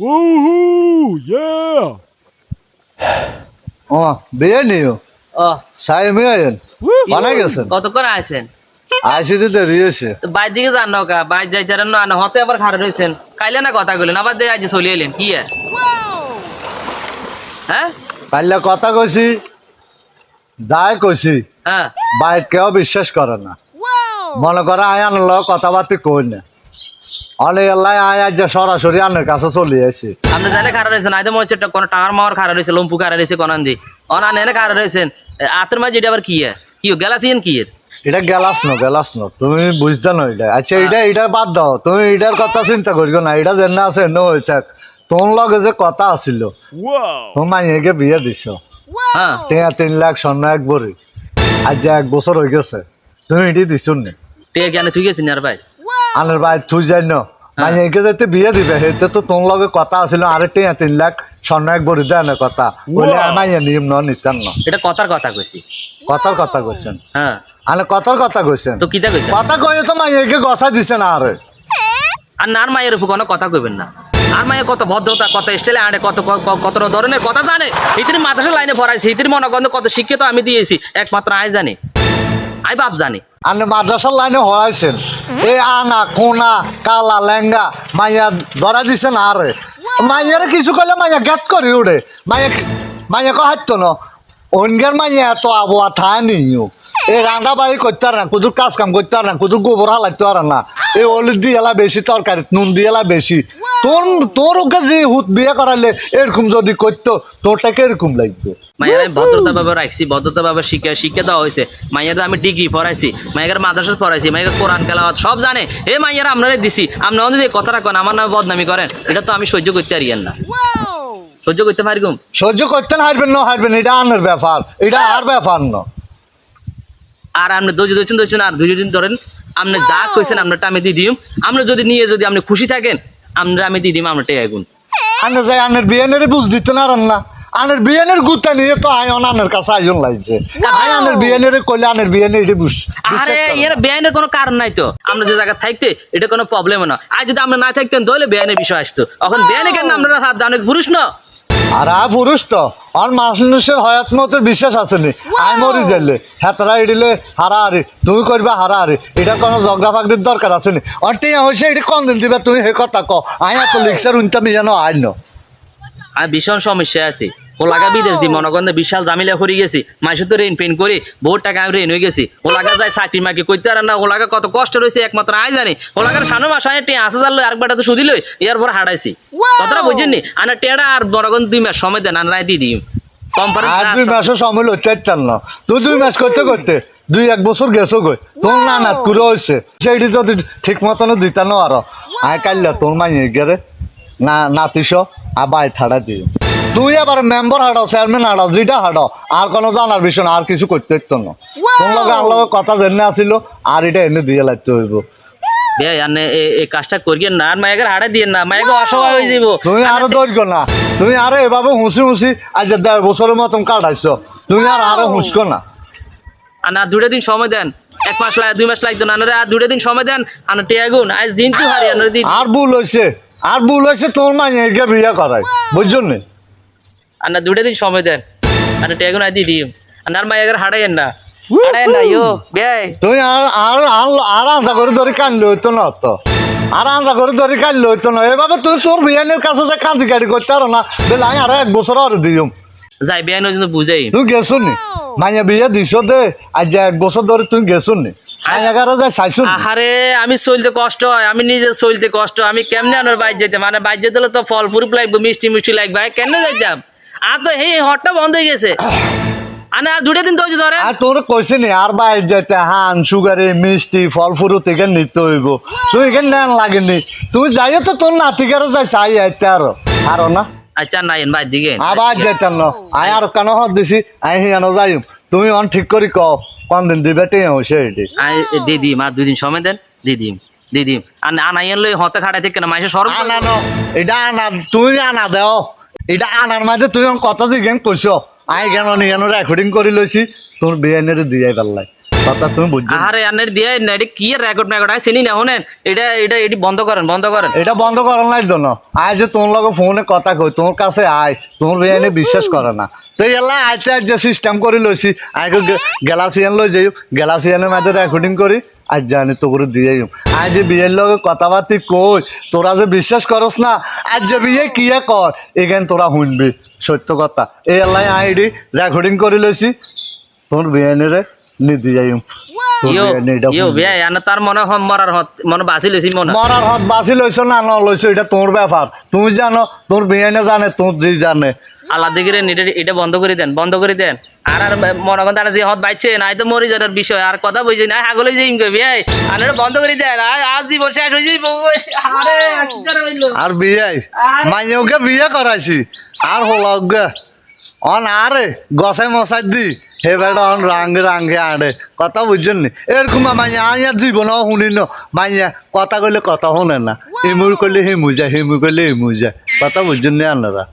Woohoo! Yeah! ও। ও বানাই গেছেন? আইছেন? আইসি তো দেরি হয়েছে। তো বাইর দিকে যান নৌকা বাইর যাইতে না না হতে আবার খারাপ হয়েছেন কাইলে না কথা কইলেন আবার দিয়ে আজ চলে এলেন। কি হ্যাঁ? কাইলে কথা কইছি যাই কইছি হ্যাঁ। বাইক কেউ বিশ্বাস করে না। মনে করে আয় আনলো কথাবার্তা কই না। অনেক এলাই আয় আজ যে সরাসরি আনের কাছে চলে আসি। আপনি জানে খারাপ আইতে মনে হচ্ছে একটা কোনো মাওয়ার খারাপ হয়েছে লম্পু খারাপ কোনান দি অনা নেনে খারাপ হয়েছেন আতের মাঝে এটা আবার কি কি গেলাসিয়েন কি এটা গেলাস ন গেলাস ন। তুমি বুঝতে না এটা। আচ্ছা এটা এটা বাদ দাও। তুমি এটার কথা চিন্তা করিও না এটা যেন আছে এনে হয়ে থাক। তোর লগে যে কথা আছিল! তুমি মাইয়াকে বিয়ে দিছ। হ্যাঁ। তিন লাখ স্বর্ণ এক বড়ি। আজ এক বছর হয়ে গেছে তুমি এটি দিছ নি টেকে কেন তুই গেছিস আর ভাই? আনের ভাই তুই যাই ন মাইয়াকে যাতে বিয়ে দিবে সেতে তো তোর লগে কথা আছিল আরে টেয়া তিন লাখ স্বর্ণ এক বড়ি দেয় না কথা। বলে মাইয়া নিয়ম ন নিতেন ন। এটা কথার কথা কইছি। কথার কথা কইছেন? হ্যাঁ। আনে কথার কথা কইছেন? তো কিতা কইতা কথা কয়ে তো মাইয়াকে গসা দিছে না আরে। আর নার মায়ের উপর কোনো কথা কইবেন না। আর মায়ের কত ভদ্রতা কত স্টাইলে আনে কত কত ধরনের কথা জানে। ইতির মাদ্রাসা লাইনে পড়াইছি ইতির মনগন্ধ কত শিক্ষিত আমি দিয়েছি। একমাত্র আই জানি। আই বাপ জানি। আপনি মাদ্রাসার লাইনে হরাইছেন। এই আনা কোনা, কালা, লেঙ্গা, মাইয়া ধরা দিছেন আরে। মাইয়ারে কিছু করলে মাইয়া গেট করি উড়ে। মাইয়া মাইয়া কো হাঁটতো না? অন্যের মাইয়া এত আবহাওয়া থায় নিও এ রান্না বাড়ি করতে পারে না, কুদুর কাজ কাম করতে পারে না, কুদুর গোবর হালাইতে পারে না। এই হলুদ দিয়ে বেশি তরকারি নুন দিয়ে বেশি। তোর তোর ওকে যে হুত বিয়ে করালে এরকম যদি করতো তোরটাকে এরকম লাগবে? মায়ের আমি ভদ্রতা ভাবে রাখছি ভদ্রতা ভাবে শিক্ষা শিক্ষা দেওয়া হয়েছে। মায়ের আমি ডিগ্রি পড়াইছি মায়ের মাদ্রাসা পড়াইছি মায়ের কোরআন কেলাওয়াত সব জানে। এ মাইয়ার আপনারা দিছি আপনারা যদি কথা রাখেন আমার নামে বদনামি করেন এটা তো আমি সহ্য করতে পারি না। সহ্য করতে পারি সহ্য করতে হারবেন না হারবেন এটা আনের ব্যাপার এটা আর ব্যাপার না। আর আপনি ধৈর্য ধরছেন ধরছেন আর দিন ধরেন আপনি যা কইছেন আপনারটা আমি দিয়ে দিম। আমরা যদি নিয়ে যদি আপনি খুশি থাকেন আমরা আমি দিয়ে দিম আমরা টেয়া গুণ। আনের যাই আনের বিয়ানের বুঝ দিত না রান্না। আনের বিয়ানের গুতা নিয়ে তো আয় আনের কাছে আয়োজন লাগছে। আয় আনের বিয়ানের কইলে আনের বিয়ানের এটা বুঝ আরে এর বিয়ানের কোনো কারণ নাই তো। আমরা যে জায়গা থাকতে এটা কোনো প্রবলেম না। আর যদি আমরা না থাকতেন তাহলে বিয়ানের বিষয় আসতো। এখন বিয়ানে কেন? আমরা সাবধান অনেক পুরুষ না। আর আ পুরুষ তো। আর মানুষের হয়াত মতের বিশ্বাস আছে নি আয় মরি যাইলে। হেতরা এডিলে হারা হারি তুমি করবা হারা হারি এটা কোনো ঝগড়া ফাগড়ির দরকার আছে নি আর টিয়া হয়েছে এটা কম দিন দিবা? তুমি হে কথা ক আয় এত লিখছে উনতাম জানো আয় আর ভীষণ সমস্যা আছে। ও লাগা বিদেশ দি মনগন্ধে বিশাল জামিলা করে গেছি। মাসে তো রেন পেন করি বহুত টাকা আমি রেন হয়ে গেছি। ও লাগা যায় চাকরি মাকি করতে পারে না ও লাগা কত কষ্ট রয়েছে একমাত্র আই জানি। ও লাগার সামনে মাসায় টিয়া আসা জানলো আরেকবার তো সুদি লই এর পর হারাইছি কথাটা বুঝছেন নি আনা টেড়া আর মনগন্ধ দুই মাস সময় দেন আর দিয়ে দিই আর দুই মাসও সময় লইতে চাইতাম না। তুই দুই মাস করতে করতে দুই এক বছর গেছো গই তোর না না কুড়ো হয়েছে সেইটি যদি ঠিক মতন দিতা না আরও। আয় কাইলা তোর মাইয়ে গেরে না না নাতিস আর বাই থাড়া দিও। তুই আবার মেম্বার হাঁটাও চেয়ারম্যান হাঁটাও যেটা হাঁটাও আর কোনো জানার বিষয় না আর কিছু করতে হইতো না। তোর লগে আর লগে কথা জেনে আসিল আর এটা এনে দিয়ে লাগতে হইব। এই কাজটা করিয়েন না আর মায়ের হাড়ে দিয়ে না মায়ের অসহায় হয়ে যাব। তুমি আরও দৈর্ঘ না তুমি আরও এভাবে হুঁসি হুঁসি আজ দেড় বছরের মতন কাটাইছ তুমি আর আরও হুঁসকো না। না দুটো দিন সময় দেন এক মাস লাগে দুই মাস লাগতো না আনারে আর দুটো দিন সময় দেন আনা টিয়াগুন আজ দিন তো হারি আর ভুল হয়েছে আর ভুল হয়েছে তোর মাইয়াকে বিয়ে করাই। বুঝছ নি? আর না দুটো দিন সময় দেন। আনা টিয়াগুন আজ দিয়ে দিই আর মায়ের হাড়াইয়েন না হাড়াইয়েন না ইয়ো বে তুই আর আর আর- আর আন্দা করে ধরে কানলে হইতো না তো আর আন্দা করে ধরে কানলে হইতো না। এভাবে তুই তোর বিয়ানের কাছে যে কান্দি কাটি করতে পারো না বেলা আমি আরও এক বছর আর দিম যাই বেআইন কিন্তু বুঝাই। তুই গেছো নি? মাইয়া বিয়ে দিছ দে আজ এক বছর ধরে তুই গেছো নি? মাইয়া কারও যায় চাইছো নি? আহারে আমি চলতে কষ্ট হয় আমি নিজে চলতে কষ্ট আমি কেমনে আনার বাইর যেতে? মানে বাইর যেতে তো ফল ফুরুপ লাগবে মিষ্টি মিষ্টি লাগবে কেন যাইতাম? আর তো এই হটটা বন্ধ হয়ে গেছে। আনে আর দুটো দিন তো ধরে। আর তোর কইছে নি আর বাইর যাইতে হান সুগারে মিষ্টি ফল ফুরুত এখানে নিতে হইব। তুই এখানে নেন লাগেনি। তুই যাইও তো তোর নাতিকারও যাই চাই আইতে আরও। আরও না? আচ্ছা নাই বাইর দিকে আবার যেতাম না। আয় আর কেন হত দিছি? আই যাই তুমি অন ঠিক করি ক কোন দিন দিবে টিয়া হইছে এটি। আই দি দিম আর দুই দিন সময় দেন দি দিম দি দিম। আর লই হতে খাড়াই থেকে না মাসে সরব আনা ন এটা আনা তুই আনা দেও এটা আনার মাঝে অন কথা যে গেম কইছ। আই কেন নিয়ানো রেকর্ডিং করে লইছি তোর বিয়ানের দিয়ে পারলাই কথা তুমি বুঝছ? না। আরে আনের দিয়ে না এটা কি রেকর্ড রেকর্ড আছে? চিনি না শুনেন। এটা এটা এটি বন্ধ করেন বন্ধ করেন। এটা বন্ধ করার নাই জন্য। আয় যে তোমার লগে ফোনে কথা কই তোমার কাছে আয়। তোমার বেআইনে বিশ্বাস করে না। তো এলা আইতে আজ যে সিস্টেম করে লইছি। আগে গ্যালাসিয়ান লই যাই গ্যালাসিয়ানের মাঝে রেকর্ডিং করি। আজ জানি তো করে দিয়ে আজ যে বিয়ের লগে কথাবার্তি কই তোরা যে বিশ্বাস করস না আজ যে বিয়ে কিয়ে কর? এখান তোরা শুনবি। সত্য কথা। এই এলাই আইডি রেকর্ডিং করে লইছি। তোর বেআইনের যাই মরার হত মনে বাঁচি লেছি মনে না ন এটা তোমার ব্যাপার তুমি জানো তোর বিয়ানে জানে তোর যে জানে। আল্লাহ দিকে এটা এটা বন্ধ করে দেন বন্ধ করে দেন। আর আর মনে করেন তারা যে হত বাইছে নাই তো মরি যাওয়ার বিষয় আর কথা বুঝি না হাগলে যে ইনকে বিয়াই। আর এটা বন্ধ করে দেন আর আজ জীবন শেষ হয়ে যাইব আরে কি করে হইল? আর বিয়ে মাইয়াকে বিয়ে করাইছি আর হলো গে। অন আরে গসাই মশাই দি হে বেটা অন রাঙ্গে রাঙ্গে আড়ে কথা বুঝছেন নি এরকম মাইয়া আইয়া জীবন শুনি ন মাইয়া কথা কইলে কথা শুনে না হিমুর করলে হিমু যায় হিমু করলে হিমু যায় কথা বুঝছেন নি আপনারা